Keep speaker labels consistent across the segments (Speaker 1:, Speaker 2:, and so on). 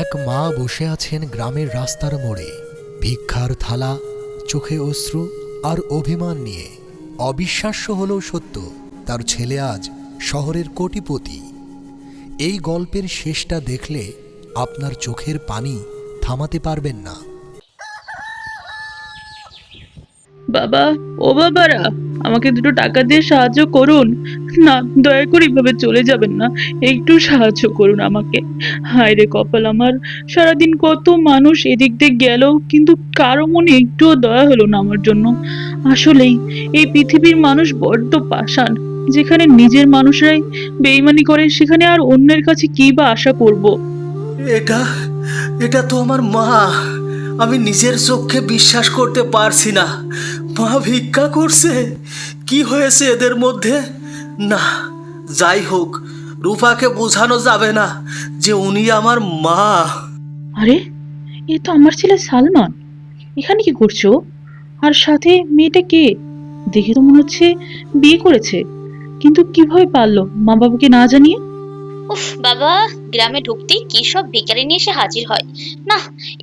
Speaker 1: এক মা বসে আছেন গ্রামের রাস্তার মোড়ে। ভিক্ষার থালা, চোখে অশ্রু আর অভিমান নিয়ে। অবিশ্বাস্য হলেও সত্য, তার ছেলে আজ শহরের কোটিপতি। এই গল্পের শেষটা দেখলে আপনার চোখের পানি থামাতে পারবেন না।
Speaker 2: বাবা, ও বাবারা, আমাকে দুটো টাকা দিয়ে সাহায্য করুন। না, দয়া করে এভাবে চলে যাবেন না, একটু সাহায্য করুন আমাকে। হায় রে কপাল আমার, সারাদিন কত মানুষ এদিক দিয়ে গেল, কিন্তু কারও মনে একটুও দয়া হলো না আমার জন্য। আসলেই, এই পৃথিবীর মানুষ বড্ড পাষাণ, যেখানে নিজের মানুষরাই বেইমানি করে সেখানে আর অন্যের কাছে কি বা আশা করব?
Speaker 3: এটা এটা তো আমার মা, আমি নিজের চোখে বিশ্বাস করতে পারছি না। মা ভিক্ষা করছে। কি হয়েছে এদের মধ্যে? না যাই হোক রূপাকে বোঝানো যাবে না যে উনি আমার মা।
Speaker 2: আরে এ তো আমার ছেলে সালমান। এখানে কি করছ? আর সাথে মেয়েটা কে? দেখে তো মনে হচ্ছে বিয়ে করেছে। কিন্তু কীভাবে পারল মা বাবাকে না জানিয়ে?
Speaker 4: উফ বাবা। গ্রামে ঢুকতেই কি ভিখারি নিয়ে এসে হাজির হয়। না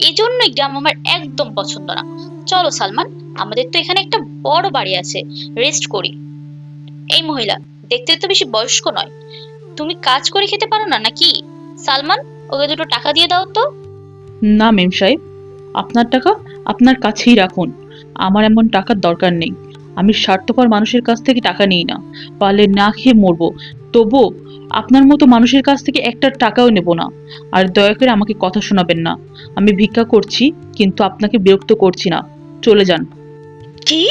Speaker 4: এই জন্যই গ্রাম আমার একদম পছন্দ না। চলো সালমান, আমাদের তো এখানে একটা বড় বাড়ি আছে রেস্ট করি। এই মহিলা, দেখতে তো বেশি বয়স্ক নয়। তুমি কাজ করে খেতে পারো না নাকি? সালমান, ওকে দুটো টাকা দিয়ে দাও তো।
Speaker 2: না মেম সাহেব, আপনার টাকা আপনার কাছেই রাখুন। আমার এমন টাকার দরকার নেই। আমি স্বার্থপর মানুষের কাছ থেকে টাকা নিই না। পারলে না খেয়ে মরবো। তবু আপনার মতো মানুষের কাছ থেকে একটা টাকাও নেব না। আর দয়া করে আমাকে কথা শোনাবেন না। আমি ভিক্ষা করছি কিন্তু আপনাকে বিরক্ত করছি না। চলে যান।
Speaker 4: কি?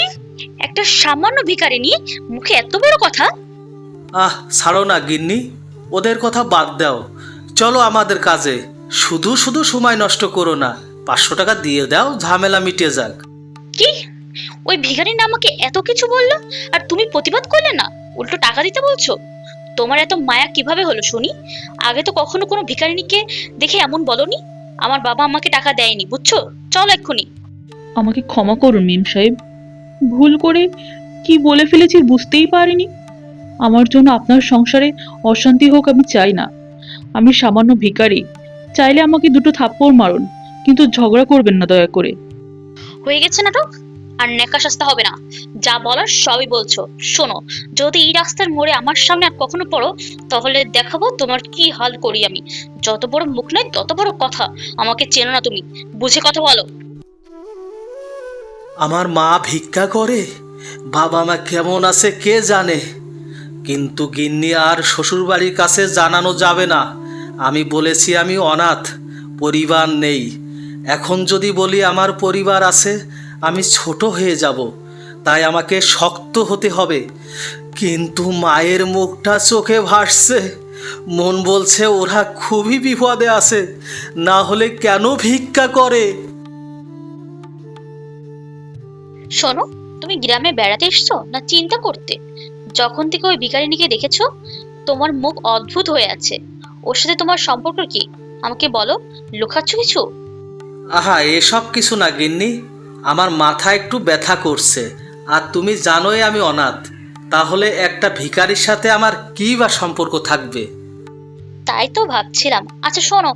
Speaker 4: একটা সামান্য ভিখারি নিয়ে মুখে এত বড় কথা?
Speaker 3: আহ ছাড়ো না গিন্নি। ওদের কথা বাদ দাও। চলো আমাদের কাজে। শুধু শুধু সময় নষ্ট করো না। পাঁচশো টাকা দিয়ে দাও ঝামেলা মিটে যাক।
Speaker 4: কি? ওই ভিখারি না আমাকে এত কিছু বলল? আর তুমি প্রতিবাদ করলে না? উল্টো টাকা দিতে বলছো? তোমার এত মায়া কীভাবে হলো শুনি? আগে তো কখনো কোনো ভিখারিনীকে দেখে এমন বলনি? আমার বাবা আমাকে টাকা দেয়নি বুঝছ? চলো এক্ষুনি।
Speaker 2: আমাকে ক্ষমা করুন মিম সাহেব। ভুল করে কি বলে ফেলেছি বুঝতেই পারিনি। আমার জন্য আপনার সংসারে অশান্তি হোক আমি চাই না। আমি সামান্য ভিখারি চাইলে আমাকে দুটো থাপ্পড় মারুন কিন্তু ঝগড়া করবেন না দয়া করে।
Speaker 4: হয়ে গেছে নাটক? আর নেকা সস্তা হবে না। যা বলার সবই বলছো। শোনো, যদি এই রাস্তার মোড়ে আমার সামনে আর কখনো পড়ো, তাহলে দেখাবো তোমার কি হাল করি আমি। যত বড় মুখ নয়, তত বড় কথা। আমাকে চেনো না তুমি। বুঝে কথা বলো।
Speaker 3: আমার মা ভিক্ষা করে, বাবা মা কেমন আছে কে জানে। কিন্তু গিন্নি আর শ্বশুরবাড়ির কাছে জানানো যাবে না। আমি বলেছি আমি অনাথ, পরিবার নেই। এখন যদি বলি আমার পরিবার আছে আমি ছোট হয়ে যাব তাই আমাকে শক্ত হতে হবে। কিন্তু মায়ের মুখটা চোখে ভাসছে। মন বলছে ওরা খুবই বিপদে আছে না হলে কেন ভিক্ষা করে?
Speaker 4: শোনো তুমি গ্রামে বেড়াতে এসছো না চিন্তা করতে? যখন থেকে ওই ভিখারিনীকে দেখেছ তোমার মুখ অদ্ভুত হয়ে আছে। ওর সাথে তোমার সম্পর্ক কি? আমাকে বলো লুকাচ্ছ কিছু?
Speaker 3: আহা এসব কিছু না গিন্নি। আমার মাথা একটু ব্যথা করছে আর তুমি জানোই আমি অনাথ তাহলে একটা ভিখারির সাথে আমার কী বা সম্পর্ক থাকবে?
Speaker 4: তাই তো ভাবছিলাম। আচ্ছা শোনো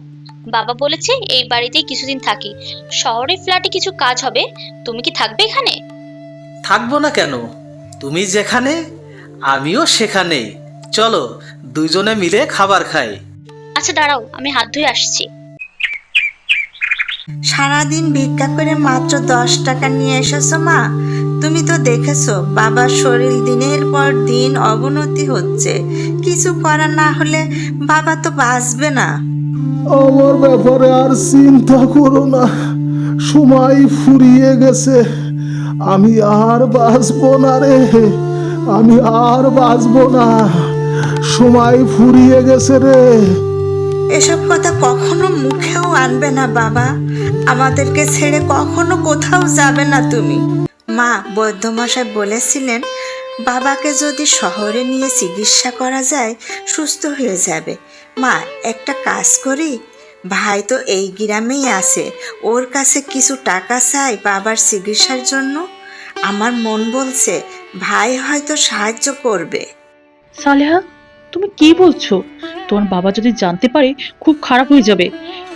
Speaker 4: বাবা বলেছে এই বাড়িতেই কিছুদিন থাকি। শহরের ফ্ল্যাটে কিছু কাজ হবে তুমি কি থাকবে এখানে?
Speaker 3: থাকব না কেন? তুমি যেখানে আমিও সেখানে চলো দুজনে মিলে খাবার খাই।
Speaker 4: আচ্ছা দাঁড়াও আমি হাত ধুয়ে আসছি।
Speaker 5: সারাদিন ভিক্ষা করে মাত্র দশ টাকা নিয়ে এসেছ মা? তুমি তো দেখেছ, বাবার শরীর দিনের পর দিন অবনতি হচ্ছে। কিছু করা না হলে বাবা তো বাঁচবে না।
Speaker 6: আমার ব্যাপারে আর চিন্তা করো না। সময় ফুরিয়ে গেছে। আমি আর বাঁচবো না রে। আমি আর বাঁচবো না। সময় ফুরিয়ে গেছে রে।
Speaker 5: এসব কথা কখনো মুখেও আনবে না বাবা। আমাদেরকে ছেড়ে কখনো কোথাও যাবে না তুমি। মা বৈদ্যমশাই বলেছিলেন, বাবাকে যদি শহরে নিয়ে চিকিৎসা করা যায়, সুস্থ হয়ে যাবে। মা, একটা কাজ করি। ভাই তো এই গ্রামেই আছে। ওর কাছে কিছু টাকা চাই বাবার চিকিৎসার জন্য। আমার মন বলছে, ভাই হয়তো সাহায্য করবে।
Speaker 2: সালেহা, তুমি কি বলছো? তোমার বাবা যদি জানতে পারে, খুব খারাপ হয়ে যাবে।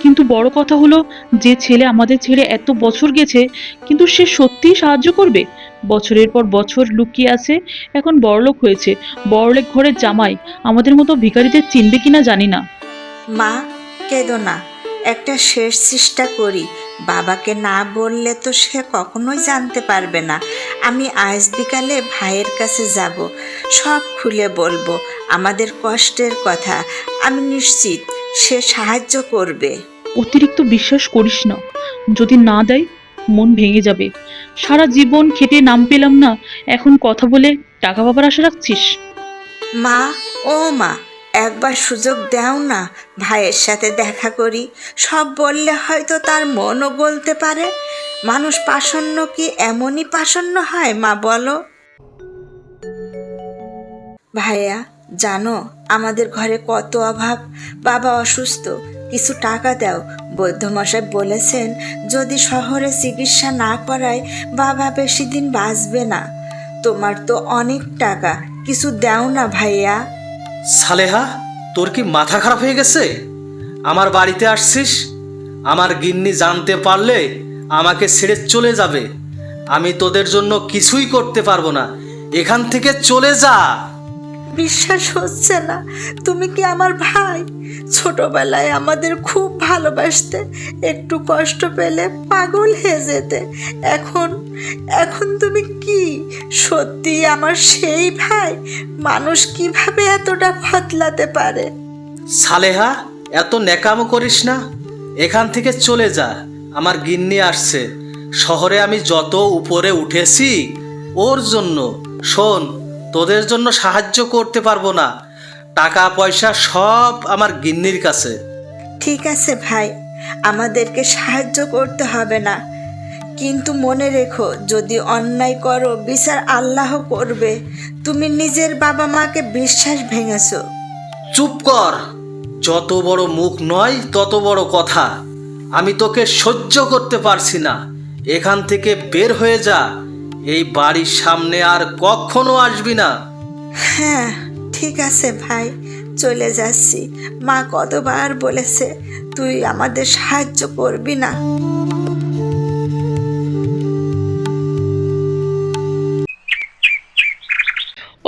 Speaker 2: কিন্তু বড় কথা হলো, যে ছেলে আমাদের ছেড়ে এত বছর গেছে, কিন্তু সে সত্যিই সাহায্য করবে? বছরের পর বছর লুকিয়ে আছে, এখন বড়লোক হয়েছে। বড়লোক ঘরের জামাই আমাদের মতো ভিখারিদের চিনবে কিনা জানি না।
Speaker 5: মা, কেঁদো না। একটা শেষ চেষ্টা করি। বাবাকে না বললে তো সে কখনোই জানতে পারবে না। আমি আজ বিকালে ভাইয়ের কাছে যাব। সব খুলে বলব। আমাদের কষ্টের কথা। আমি নিশ্চিত সে সাহায্য করবে।
Speaker 2: অতিরিক্ত বিশ্বাস করিস না। যদি না দেয় মন ভেঙে যাবে। সারা জীবন খেটে নাম পেলাম না এখন কথা বলে টাকা পাবার আশা রাখছিস?
Speaker 5: মা ও মা একবার সুযোগ দাও না ভাইয়ের সাথে দেখা করি। সব বললে হয়তো তার মনও বলতে পারে। মানুষ পাষণ্য কি এমনই পাষণ্য হয় মা বলো? ভাইয়া জানো, আমাদের ঘরে কত অভাব। বাবা অসুস্থ, কিছু টাকা দাও। বৈদ্যমশাই বলেছেন, যদি শহরে চিকিৎসা না করায় বাবা বেশি দিন বাঁচবে না। তোমার তো অনেক টাকা, কিছু দাও না ভাইয়া।
Speaker 3: সালেহা, তোর কি মাথা খারাপ হয়ে গেছে? আমার বাড়িতে আসছিস? আমার গিন্নি জানতে পারলে আমাকে ছেড়ে চলে যাবে। আমি তোদের জন্য কিছুই করতে পারব না। এখান থেকে চলে যা।
Speaker 5: বিশ্বাস হচ্ছে না। তুমি কি আমার ভাই? ছোটবেলায় আমাদের খুব ভালোবাসতে, একটু কষ্ট পেলে পাগল হয়ে যেতে। এখন এখন তুমি কি? সত্যি আমার সেই ভাই? মানুষ কীভাবে এতটা বদলাতে পারে?
Speaker 3: সালেহা, এত ন্যাকামো করিস না। এখান থেকে চলে যা। আমার গিন্নি আসছে। শহরে আমি যত উপরে উঠেছি, ওর জন্য শোন তোদের জন্য সাহায্য করতে পারব না। টাকা পয়সা সব আমার গিন্নির কাছে।
Speaker 5: ঠিক আছে ভাই আমাদেরকে সাহায্য করতে হবে না। কিন্তু মনে রেখো যদি অন্যায় করো বিচার আল্লাহ করবে। তুমি নিজের বাবা মাকে বিশ্বাস ভেঙেছ।
Speaker 3: চুপ কর। যত বড় মুখ নয় তত বড় কথা। আমি তোকে সহ্য করতে পারছি না। এখান থেকে বের হয়ে যা। এই বাড়ির সামনে আর কখনো আসবি না।
Speaker 5: হ্যাঁ ঠিক আছে ভাই চলে যাচ্ছি। মা কতবার বলেছে তুই আমাদের সাহায্য করবি না।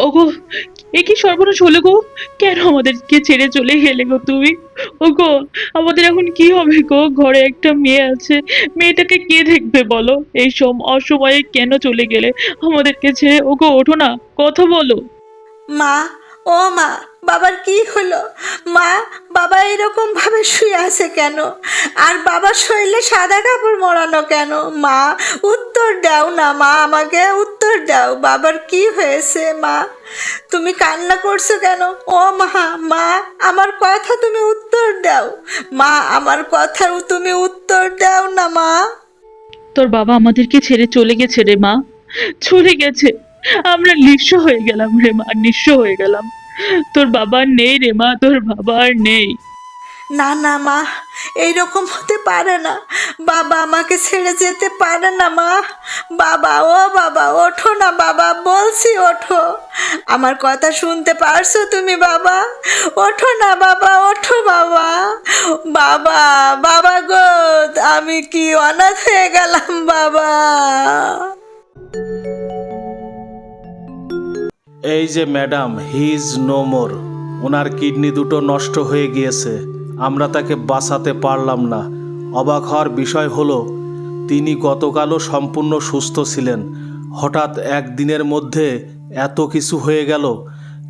Speaker 2: ওগো এ কি সর্বনাশ হলো গো? কেন আমাদেরকে ছেড়ে চলে গেলে গো তুমি? ওগো, আমাদের এখন কি হবে গো? ঘরে একটা মেয়ে আছে। মেয়েটাকে কে দেখবে বলো? এই সম, অসময়ে কেন চলে গেলে? আমাদেরকে ছেড়ে, ওগো, ওঠো না। কথা বলো।
Speaker 5: মা, ও মা বাবার কি হলো? মা, বাবা এরকম ভাবে শুয়ে আছে কেন? আর বাবার শরীরে সাদা কাপড় মরানো কেন? মা, উত্তর দাও না মা, আমাকে উত্তর দাও, বাবার কি হয়েছে মা? তুমি কান্না করছ কেন? ও মা মা, আমার কথা তুমি উত্তর দাও। মা, আমার কথা তুমি উত্তর দাও না মা।
Speaker 2: তোর বাবা আমাদেরকে ছেড়ে চলে গেছে রে মা। চলে গেছে। আমরা নিঃস্ব হয়ে গেলাম রে মা, নিঃস্ব হয়ে গেলাম। তোর বাবা নেই রে মা, তোর বাবা আর নেই।
Speaker 5: না না মা, এইরকম হতে পারে না। বাবা আমাকে ছেড়ে যেতে পারে না মা। বাবা, ও বাবা, ওঠো না বাবা, বলছি ওঠো। আমার কথা শুনতে পারছ তুমি বাবা? ওঠো না বাবা, ওঠো বাবা। বাবা বাবা গো, আমি কি অনাথ হয়ে গেলাম বাবা?
Speaker 3: এই যে ম্যাডাম হিজ নো মোর ওনার কিডনি দুটো নষ্ট হয়ে গিয়েছে। আমরা তাকে বাঁচাতে পারলাম না। অবাক হওয়ার বিষয় হলো, তিনি গতকালও সম্পূর্ণ সুস্থ ছিলেন। হঠাৎ একদিনের মধ্যে এত কিছু হয়ে গেল,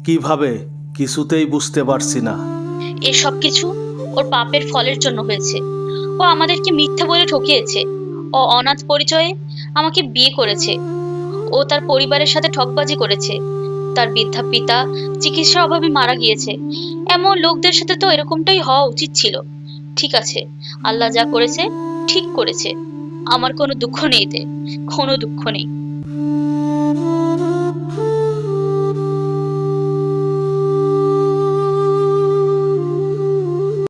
Speaker 3: কীভাবে? কিছুতেই বুঝতে পারছি না।
Speaker 4: এসব কিছু ওর পাপের ফলের জন্য হয়েছে। ও আমাদেরকে মিথ্যা বলে ঠকিয়েছে। ও অনাথ পরিচয়ে আমাকে বিয়ে করেছে। ও তার পরিবারের সাথে ঠকবাজি করেছে। তার বৃদ্ধা পিতা চিকিৎসা অভাবে মারা গিয়েছে। এমন লোকদের সাথে তো এরকমটাই হওয়া উচিত ছিল। ঠিক আছে, আল্লাহ যা করেছে, ঠিক করেছে। আমার কোনো দুঃখ নেই এতে কোনো দুঃখ নেই।